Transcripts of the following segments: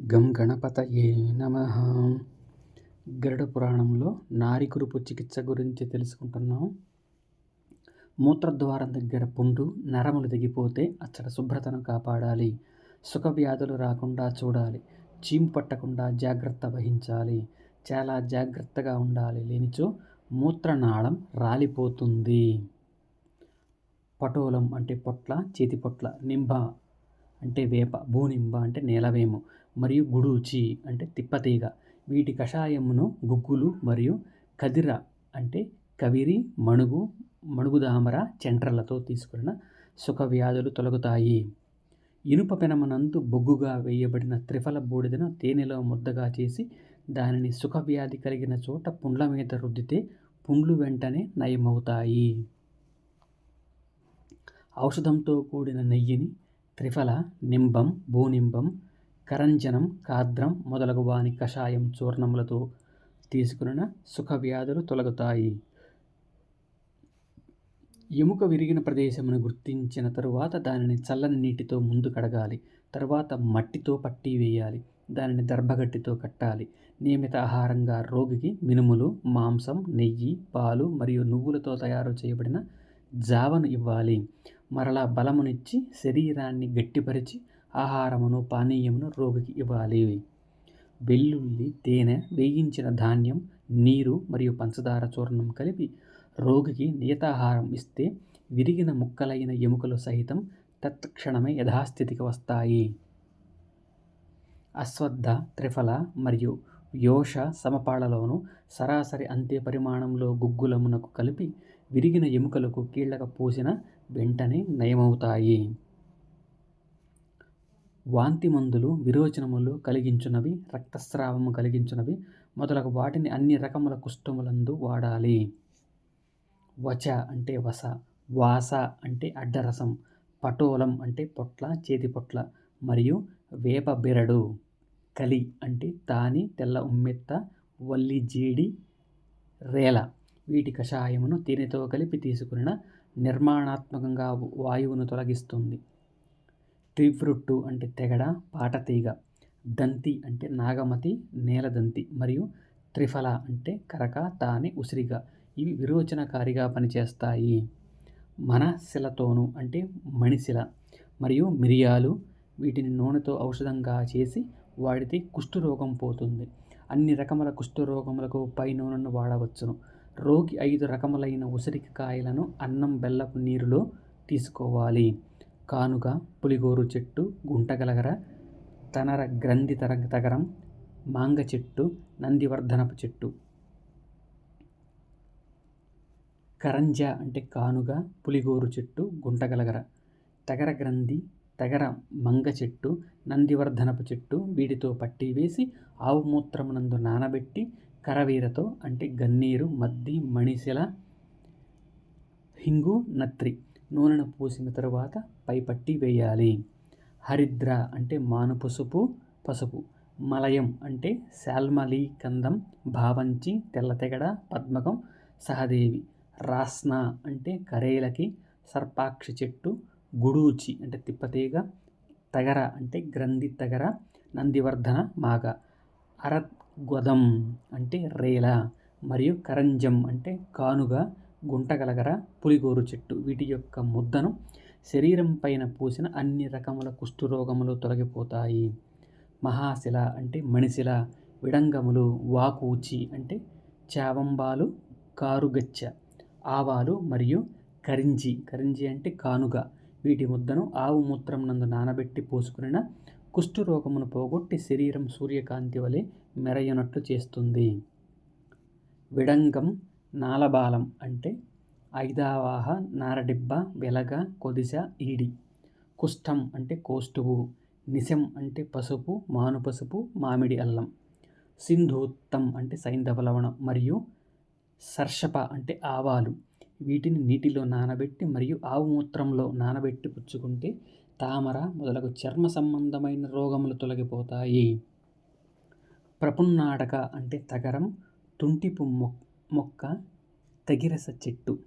గం గణపతయే నమ. గరుడ పురాణంలో నారికురుపు చికిత్స గురించి తెలుసుకుంటున్నాం. మూత్రద్వారం దగ్గర పుండు నరములు తెగిపోతే అచ్చట శుభ్రతను కాపాడాలి. సుఖ వ్యాధులు రాకుండా చూడాలి. చీము పట్టకుండా జాగ్రత్త వహించాలి. చాలా జాగ్రత్తగా ఉండాలి. లేనిచో మూత్రనాళం రాలిపోతుంది. పటోలం అంటే పొట్ల చేతి పొట్ల నింబ అంటే వేప భూనింబ అంటే నేలవేము. మరియు గుడూచి అంటే తిప్పతీగ. వీటి కషాయమును గుగ్గులు మరియు కదిర అంటే కవిరి మణుగు మణుగుదామర చెంట్రలతో తీసుకున్న సుఖ వ్యాధులు తొలగుతాయి. ఇనుప పెనమనందు బొగ్గుగా వేయబడిన త్రిఫల బూడిదను తేనెలో ముద్దగా చేసి దానిని సుఖవ్యాధి కలిగిన చోట పుండ్ల మీద రుద్దితే పుండ్లు వెంటనే నయమవుతాయి. ఔషధంతో కూడిన నెయ్యిని త్రిఫల నింబం భూనింబం కరంజనం కాద్రం మొదలగు వాని కషాయం చూర్ణములతో తీసుకున్న సుఖ వ్యాధులు తొలగుతాయి. ఎముక విరిగిన ప్రదేశమును గుర్తించిన తరువాత దానిని చల్లని నీటితో ముందు కడగాలి. తరువాత మట్టితో పట్టి వేయాలి. దానిని దర్భగట్టితో కట్టాలి. నియమిత ఆహారంగా రోగికి మినుములు మాంసం నెయ్యి పాలు మరియు నువ్వులతో తయారు చేయబడిన జావను ఇవ్వాలి. మరలా బలమునిచ్చి శరీరాన్ని గట్టిపరిచి ఆహారమును పానీయమును రోగికి ఇవ్వాలి వెల్లుల్లి తేనె వేయించిన ధాన్యం నీరు మరియు పంచదార చూర్ణం కలిపి రోగికి నియతాహారం ఇస్తే విరిగిన ముక్కలైన ఎముకలు సహితం తత్క్షణమే యథాస్థితికి వస్తాయి. అశ్వద్ధ త్రిఫల మరియు యోష సమపాళలోను సరాసరి అంతే పరిమాణంలో గుగ్గులమునకు కలిపి విరిగిన ఎముకలకు కీళ్ళక పూసిన వెంటనే నయమవుతాయి. వాంతి మందులు విరోచనములు కలిగించునవి రక్తస్రావము కలిగించునవి మొదలగు వాటిని అన్ని రకముల కుష్ఠములందు వాడాలి. వచ అంటే వస వాస అంటే అడ్డరసం పటోలం అంటే పొట్ల చేతి పొట్ల మరియు వేప బెరడు. కలి అంటే తాని తెల్ల ఉమ్మెత్త వల్లి జీడి రేల. వీటి కషాయమును తేనెతో కలిపి తీసుకున్న నిర్మాణాత్మకంగా వాయువును తొలగిస్తుంది. ట్రీఫ్రుట్టు అంటే తెగడ పాటతీగ దంతి అంటే నాగమతి నేలదంతి మరియు త్రిఫల అంటే కరక తాని ఉసిరిగ. ఇవి విరోచనకారిగా పనిచేస్తాయి. మనశిలతోను అంటే మణిశిల మరియు మిరియాలు వీటిని నూనెతో ఔషధంగా చేసి వాడితే కుష్ఠరోగం పోతుంది. అన్ని రకముల కుష్ఠరోగములకు పై నూనెను వాడవచ్చును. రోగి ఐదు రకములైన ఉసిరికాయలను అన్నం బెల్లపు నీరులో తీసుకోవాలి. కానుక పులిగోరు చెట్టు గుంటగలగర తనర గ్రంథి తర తగరం మాంగ చెట్టు నందివర్ధనపు చెట్టు. కరంజ అంటే కానుగ పులిగోరు చెట్టు గుంటగలగర. తగర గ్రంథి తగర మంగ చెట్టు నందివర్ధనపు చెట్టు వీటితో పట్టి వేసి ఆవు మూత్రమునందు నానబెట్టి కరవీరతో అంటే గన్నీరు మద్ది మణిశిల హింగు నత్రి. నూనెను పోసిన తరువాత పై పట్టి వేయాలి. హరిద్ర అంటే మానుపసుపు పసుపు. మలయం అంటే శాల్మలీ కందం భావంచి తెల్లతెగడ పద్మకం సహదేవి. రాస్నా అంటే కరేలకి సర్పాక్షి చెట్టు గుడూచి అంటే తిప్పతీగ తగర అంటే గ్రంథి తగర నందివర్ధన మాగ. అరద్గొదం అంటే రేల. మరియు కరంజం అంటే కానుగ గుంటగలగర పులిగోరు చెట్టు వీటి యొక్క ముద్దను శరీరం పైన పూసిన అన్ని రకముల కుష్ఠరోగములు తొలగిపోతాయి. మహాశిల అంటే మణిశిల విడంగములు వాకూచి అంటే చావంబాలు కారుగచ్చ ఆవాలు మరియు కరింజి. కరింజి అంటే కానుగ. వీటి ముద్దను ఆవు మూత్రం నందు నానబెట్టి పోసుకున్న కుష్ఠరోగమును పోగొట్టి శరీరం సూర్యకాంతి వలె మెరయనట్లు చేస్తుంది. విడంగం నాలబాలం అంటే ఐదావాహ నారడిబ్బ వెలగ కొదిశ ఈడి. కుష్టం అంటే కోస్టువు నిశం అంటే పసుపు మాను పసుపు మామిడి అల్లం. సింధూత్తం అంటే సైంధవ లవణం మరియు సర్షప అంటే ఆవాలు. వీటిని నీటిలో నానబెట్టి మరియు ఆవు మూత్రంలో నానబెట్టి పుచ్చుకుంటే తామర మొదలగు చర్మ సంబంధమైన రోగములు తొలగిపోతాయి. ప్రపున్నాడక అంటే తగరం తుంటిపు మొక్క మొక్క తగిరస చెట్టు.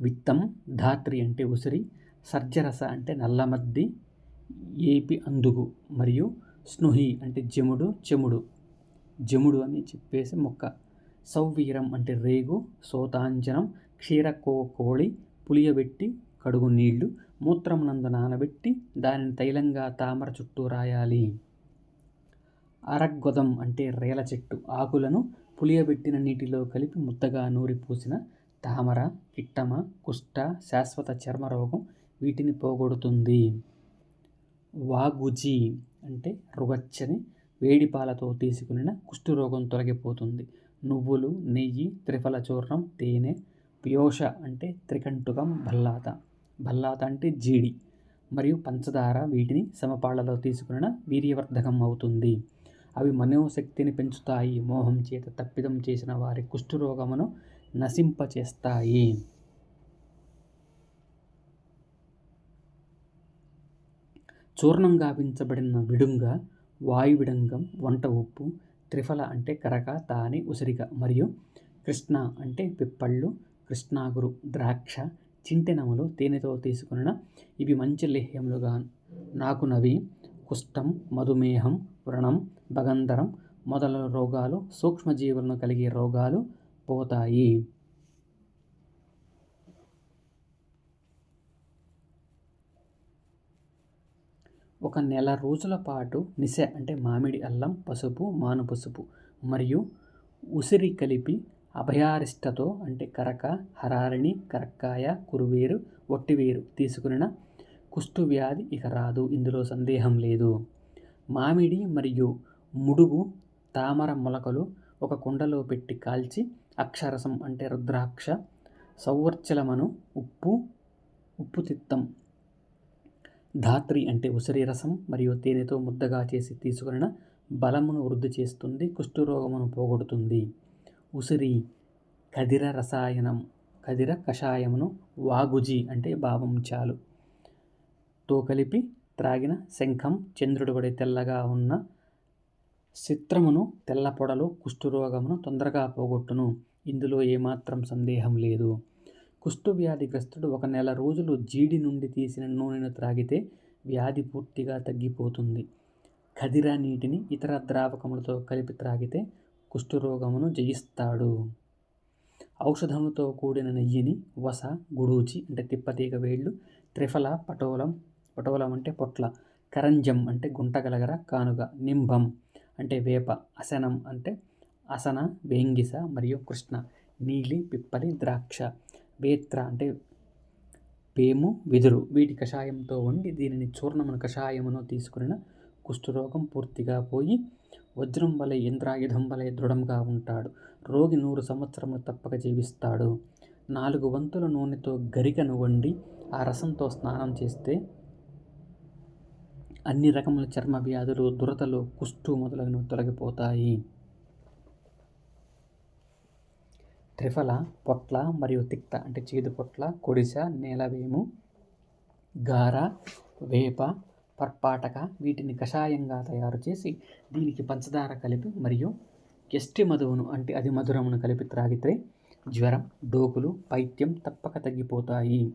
విత్తం ధాత్రి అంటే ఉసిరి సర్జరస అంటే నల్లమద్ది ఏపి అందుగు మరియు స్నుహి అంటే జముడు చెముడు. జముడు అని చెప్పేసి మొక్క. సౌవీరం అంటే రేగు సోతాంజనం క్షీరకో కోళి పులియబెట్టి కడుగు నీళ్ళు మూత్రమునందు నానబెట్టి దానిని తైలంగా తామర చుట్టూ రాయాలి. అరగ్గొదం అంటే రేల చెట్టు. ఆకులను పులియబెట్టిన నీటిలో కలిపి ముద్దగా నూరి పూసిన తామర కిట్టమ కుష్ట శాశ్వత చర్మరోగం వీటిని పోగొడుతుంది. వాగుజి అంటే రుగచ్చని వేడి పాలతో తీసుకుని కుష్ఠరోగం తొలగిపోతుంది. నువ్వులు నెయ్యి త్రిఫల చూర్ణం తేనె పియోష అంటే త్రికంటుకం భల్లాత. భల్లాత అంటే జీడి. మరియు పంచదార వీటిని సమపాళ్ళలో తీసుకున్న వీర్యవర్ధకం అవుతుంది. అవి మనోశక్తిని పెంచుతాయి. మోహం చేత తప్పిదం చేసిన వారి కుష్ఠరోగమును నశింపచేస్తాయి. చూర్ణం గావించబడిన విడుంగ వాయువిడంగం వంట ఉప్పు త్రిఫల అంటే కరక తాని ఉసిరిక మరియు కృష్ణ అంటే పిప్పళ్ళు కృష్ణాగురు ద్రాక్ష చింటెనములు తేనెతో తీసుకున్న ఇవి మంచి లేహ్యములుగా నాకునవి కుష్టం మధుమేహం వ్రణం భగంధరం మొదలైన రోగాలు సూక్ష్మజీవులను కలిగే రోగాలు పోతాయి. ఒక నెల రోజుల పాటు నిశ అంటే మామిడి అల్లం పసుపు మాను పసుపు మరియు ఉసిరి కలిపి అభయారిష్టతో అంటే కరక హరారిణి కరక్కాయ కురువేరు ఒట్టివేరు తీసుకున్న కుష్టు వ్యాధి ఇక రాదు. ఇందులో సందేహం లేదు. మామిడి మరియు ముడుగు తామర మొలకలు ఒక కుండలో పెట్టి కాల్చి అక్షరసం అంటే రుద్రాక్ష సౌవర్చలమను ఉప్పు ఉప్పు తిత్తం ధాత్రి అంటే ఉసిరి రసం మరియు తేనెతో ముద్దగా చేసి తీసుకున్న బలమును వృద్ధి చేస్తుంది కుష్ఠరోగమును పోగొడుతుంది. ఉసిరి కదిర రసాయనం కదిర కషాయమును వాగుజి అంటే భావం చాలు. తో కలిపి త్రాగిన శంఖం చంద్రుడు పడి తెల్లగా ఉన్న చిత్రమును తెల్ల పొడలు కుష్ఠరోగమును తొందరగా పోగొట్టును. ఇందులో ఏమాత్రం సందేహం లేదు. కుష్టు వ్యాధిగ్రస్తుడు ఒక నెల రోజులు జీడి నుండి తీసిన నూనెను త్రాగితే వ్యాధి పూర్తిగా తగ్గిపోతుంది. కదిర నీటిని ఇతర ద్రావకములతో కలిపి త్రాగితే కుష్ఠరోగమును జయిస్తాడు. ఔషధముతో కూడిన నెయ్యిని వస గుడూచి అంటే తిప్పతీగ వేళ్ళు త్రిఫల పటోలం పొటవలం అంటే పొట్ల కరంజం అంటే గుంటగలగర కానుగ నింబం అంటే వేప అసనం అంటే అసన వేంగిస మరియు కృష్ణ నీలి పిప్పలి ద్రాక్ష వేత్ర అంటే పేము వెదురు. వీటి కషాయంతో వండి దీనిని చూర్ణమును కషాయమును తీసుకున్న కుష్ఠరోగం పూర్తిగా పోయి వజ్రం వలె ఇంద్రాయుధం వలె దృఢంగా ఉంటాడు. రోగి నూరు సంవత్సరములు తప్పక జీవిస్తాడు. నాలుగు వంతుల నూనెతో గరికను వండి ఆ రసంతో స్నానం చేస్తే అన్ని రకముల చర్మ వ్యాధులు దురతలు కుష్టు మొదలగునవి తొలగిపోతాయి. త్రిఫల పొట్ల మరియు తిక్త అంటే చేదు పొట్ల కొడిస నేలవేము గార వేప పర్పాటక వీటిని కషాయంగా తయారు చేసి దీనికి పంచదార కలిపి మరియు ఎస్టి మధువును అంటే అది మధురమును కలిపి త్రాగితే జ్వరం డోకులు పైత్యం తప్పక తగ్గిపోతాయి.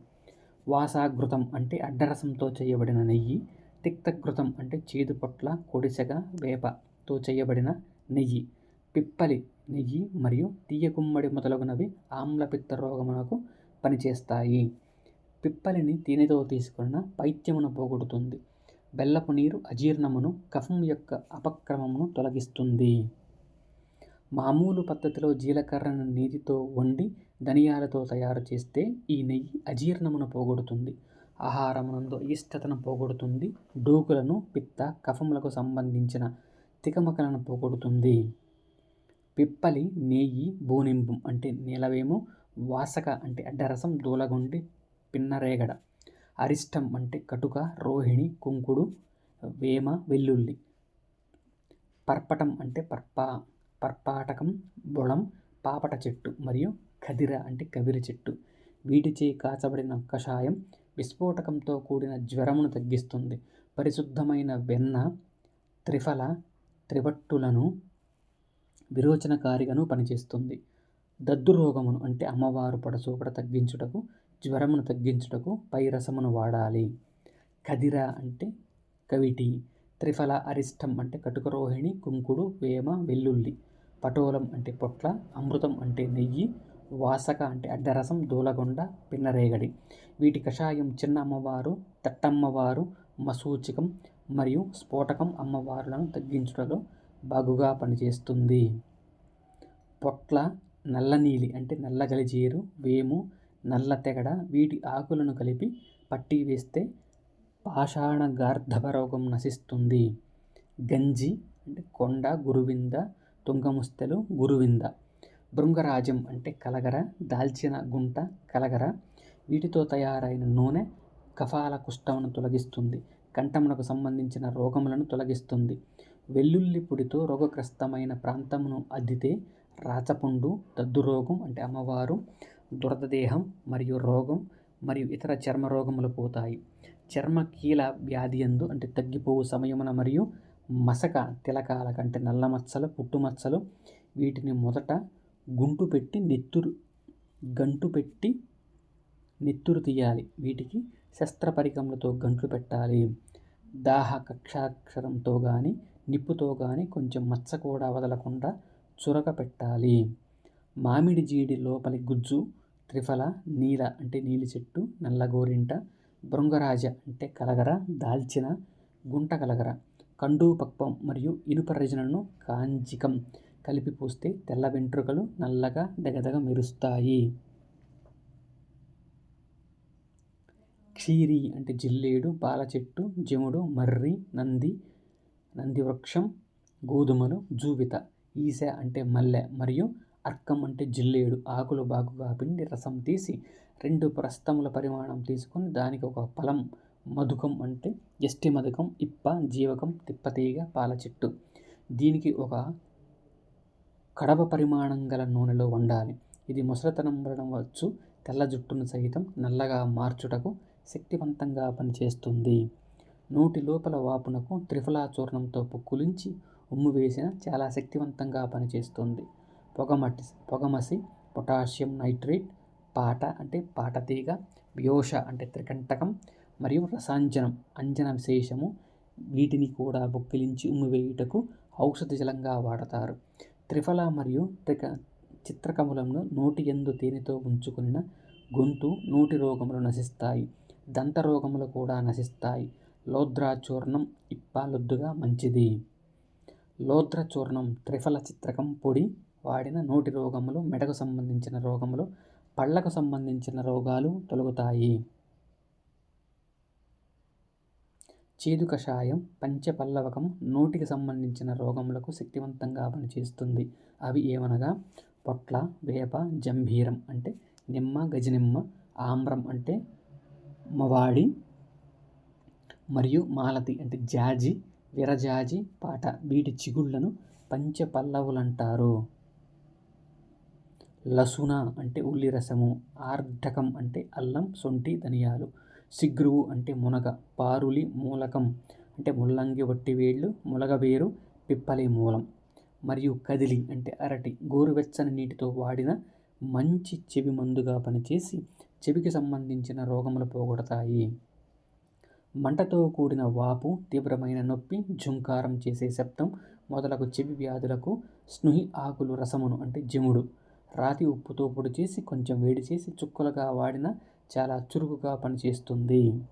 వాసాఘృతం అంటే అడ్డరసంతో చేయబడిన నెయ్యి తిక్తకృతం అంటే చేదు పొట్ల కొడిసెగ వేపతో చేయబడిన నెయ్యి. పిప్పలి నెయ్యి మరియు తీయకుమ్మడి మొదలగునవి ఆమ్లపిత్త రోగమునకు పనిచేస్తాయి. పిప్పలిని తేనెతో తీసుకున్న పైత్యమును పోగొడుతుంది. బెల్లపు నీరు అజీర్ణమును కఫం యొక్క అపక్రమమును తొలగిస్తుంది. మామూలు పద్ధతిలో జీలకర్రను నీటితో వండి ధనియాలతో తయారు చేస్తే ఈ నెయ్యి అజీర్ణమును పోగొడుతుంది. ఆహారమునందు అయిష్టతను పోగొడుతుంది డోకులను పిత్త కఫములకు సంబంధించిన తికమకలను పోగొడుతుంది. పిప్పలి నెయ్యి బోనింబం అంటే నీలవేము వాసక అంటే అడ్డరసం దూలగొండి పిన్నరేగడ. అరిష్టం అంటే కటుక రోహిణి కుంకుడు వేమ వెల్లుల్లి. పర్పటం అంటే పర్పా పర్పాటకం బొళం పాపట చెట్టు మరియు కదిర అంటే కవిరి చెట్టు వీటిచే కాచబడిన కషాయం విస్ఫోటకంతో కూడిన జ్వరమును తగ్గిస్తుంది. పరిశుద్ధమైన వెన్న త్రిఫల త్రివట్టులను విరోచనకారిగాను పనిచేస్తుంది. దద్దు రోగమును అంటే అమ్మవారు పడసూపడ తగ్గించుటకు జ్వరమును తగ్గించుటకు పైరసమును వాడాలి. కదిర అంటే కవిటి త్రిఫల అరిష్టం అంటే కటుకరోహిణి కుంకుడు వేమ వెల్లుల్లి పటోలం అంటే పొట్ల అమృతం అంటే నెయ్యి వాసక అంటే అడ్డరసం దూలగొండ పిన్నరేగడి. వీటి కషాయం చిన్న అమ్మవారు తట్టమ్మవారు మసూచికం మరియు స్ఫోటకం అమ్మవారులను తగ్గించుటలో బాగుగా పనిచేస్తుంది. పొట్ల నల్లనీలి అంటే నల్లగలిజేరు వేము నల్ల తెగడ వీటి ఆకులను కలిపి పట్టి వేస్తే పాషాణ గార్ధవ రోగం నశిస్తుంది. గంజి అంటే కొండ గురువింద తుంగముస్తెలు గురువింద. భృంగరాజం అంటే కలగర దాల్చిన గుంట కలగర. వీటితో తయారైన నూనె కఫాల కుష్టమును తొలగిస్తుంది. కంఠమునకు సంబంధించిన రోగములను తొలగిస్తుంది. వెల్లుల్లి పొడితో రోగగ్రస్తమైన ప్రాంతమును అద్దితే రాచపుండు దద్దురోగం అంటే అమ్మవారు దురదదేహం మరియు రోగం మరియు ఇతర చర్మ రోగములు పోతాయి. చర్మ కీల వ్యాధి ఎందు అంటే తగ్గిపోవు సమయమున మరియు మసక తిలకాల కంటే నల్ల మచ్చలు పుట్టుమచ్చలు వీటిని మొదట గుంటు పెట్టి నెత్తురు గంటు పెట్టి నెత్తురు తీయాలి. వీటికి శస్త్రపరికములతో గంట్లు పెట్టాలి. దాహ కక్షాక్షరంతో కానీ నిప్పుతో కానీ కొంచెం మచ్చ కూడా వదలకుండా చురక పెట్టాలి. మామిడి జీడి లోపలి గుజ్జు త్రిఫల నీల అంటే నీలి చెట్టు నల్లగోరింట భృంగరాజ అంటే కలగర దాల్చిన గుంట కలగర కండూపక్వం మరియు ఇనుప రజనను కాంజికం కలిపి పూస్తే తెల్ల వెంట్రుకలు నల్లగా దగదగ మెరుస్తాయి. క్షీరి అంటే జిల్లేడు పాల చెట్టు జముడు మర్రి నంది నంది వృక్షం గోధుమలు జూవిత ఈస అంటే మల్లె మరియు అర్కం అంటే జిల్లేడు. ఆకులు బాగుగా పిండి రసం తీసి రెండు ప్రస్తముల పరిమాణం తీసుకొని దానికి ఒక ఫలం మధుకం అంటే ఎస్టి మధుకం ఇప్ప జీవకం తిప్పతీగ పాల చెట్టు దీనికి ఒక కడవ పరిమాణం గల నూనెలో వండాలి. ఇది ముసలితనం వలన వచ్చు. తెల్ల జుట్టును సహితం నల్లగా మార్చుటకు శక్తివంతంగా పనిచేస్తుంది. నోటి లోపల వాపునకు త్రిఫలా చూర్ణంతో పుక్కులించి ఉమ్ము వేసిన చాలా శక్తివంతంగా పనిచేస్తుంది. పొగమటి పొగమసి పొటాషియం నైట్రేట్ పాట అంటే పాటతీగ వ్యోష అంటే త్రికంటకం మరియు రసాంజనం అంజన విశేషము వీటిని కూడా బొక్కిలించి ఉమ్మివేయుటకు ఔషధ జలంగా వాడతారు. త్రిఫల మరియు త్రిక చిత్రకమలంలో నోటి ఎందు తేనెతో ఉంచుకున్న గొంతు నోటి రోగములు నశిస్తాయి. దంత రోగములు కూడా నశిస్తాయి. లోద్రాచూర్ణం ఇప్పాలొద్దుగా మంచిది. లోద్ర చూర్ణం త్రిఫల చిత్రకం పొడి వాడిన నోటి రోగములు మెడకు సంబంధించిన రోగములు పళ్ళకు సంబంధించిన రోగాలు తొలగుతాయి. చేదు కషాయం పంచపల్లవకం నోటికి సంబంధించిన రోగములకు శక్తివంతంగా పనిచేస్తుంది. అవి ఏమనగా? పొట్ల వేప జంభీరం అంటే నిమ్మ గజనిమ్మ ఆమ్రం అంటే మవాడి మరియు మాలతి అంటే జాజి విరజాజి పాట. వీటి చిగుళ్ళను పంచపల్లవులంటారు. లసున అంటే ఉల్లి రసము ఆర్ధకం అంటే అల్లం సొంటి ధనియాలు. సిగ్రువు అంటే మునగ పారులి మూలకం అంటే ముల్లంగి వట్టి వేళ్ళు మునగ వేరు పిప్పలి మూలం. మరియు కదిలి అంటే అరటి గోరువెచ్చని నీటితో వాడిన మంచి చెవి మందుగా పనిచేసి చెవికి సంబంధించిన రోగములు పోగొడతాయి. మంటతో కూడిన వాపు తీవ్రమైన నొప్పి జుంకారం చేసే శబ్దం మొదలగు చెవి వ్యాధులకు స్నుహి ఆకులు రసమును అంటే జముడు. రాతి ఉప్పుతో పొడి చేసి కొంచెం వేడి చేసి చుక్కలుగా వాడిన చాలా చురుకుగా పనిచేస్తుంది.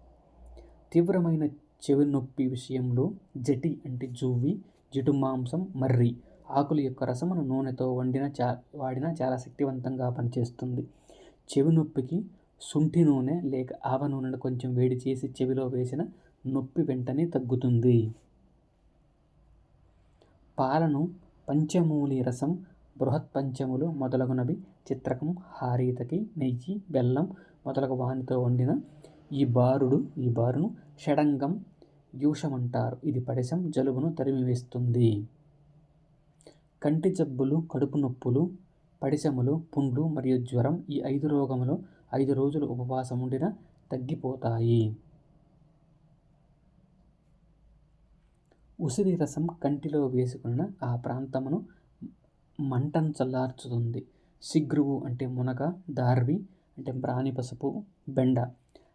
తీవ్రమైన చెవి నొప్పి విషయంలో జటి అంటే జువ్వి జిటు మాంసం మర్రి ఆకుల యొక్క రసమును నూనెతో వండిన చా వాడిన చాలా శక్తివంతంగా పనిచేస్తుంది. చెవి నొప్పికి శుంఠి నూనె లేక ఆవ నూనెను కొంచెం వేడి చేసి చెవిలో వేసిన నొప్పి వెంటనే తగ్గుతుంది. పాలను పంచమూలి రసం బృహత్ పంచములు మొదలగునవి చిత్రకం హారీతకి నెయ్యి బెల్లం మొదలగు వానితో వండిన ఈ బారుడు ఈ బారును షడంగం యూషమంటారు. ఇది పడిశం జలుబును తరిమివేస్తుంది. కంటి జబ్బులు కడుపు నొప్పులు పడిశములు పుండ్లు మరియు జ్వరం ఈ ఐదు రోగములు ఐదు రోజులు ఉపవాసం ఉండిన తగ్గిపోతాయి. ఉసిరి రసం కంటిలో వేసుకున్న ఆ ప్రాంతమును మంటను చల్లార్చుతుంది. సిగ్రువు అంటే మునగ దార్వి అంటే బ్రాని పసుపు బెండ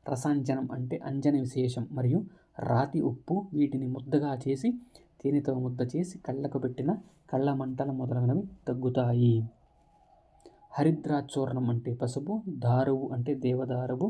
రసాంజనం అంటే అంజన విశేషం మరియు రాతి ఉప్పు వీటిని ముద్దగా చేసి తేనెతో ముద్ద చేసి కళ్ళకు పెట్టిన కళ్ళ మంటలు మొదలగునవి తగ్గుతాయి. హరిద్రాచూర్ణం అంటే పసుపు దారువు అంటే దేవదారువు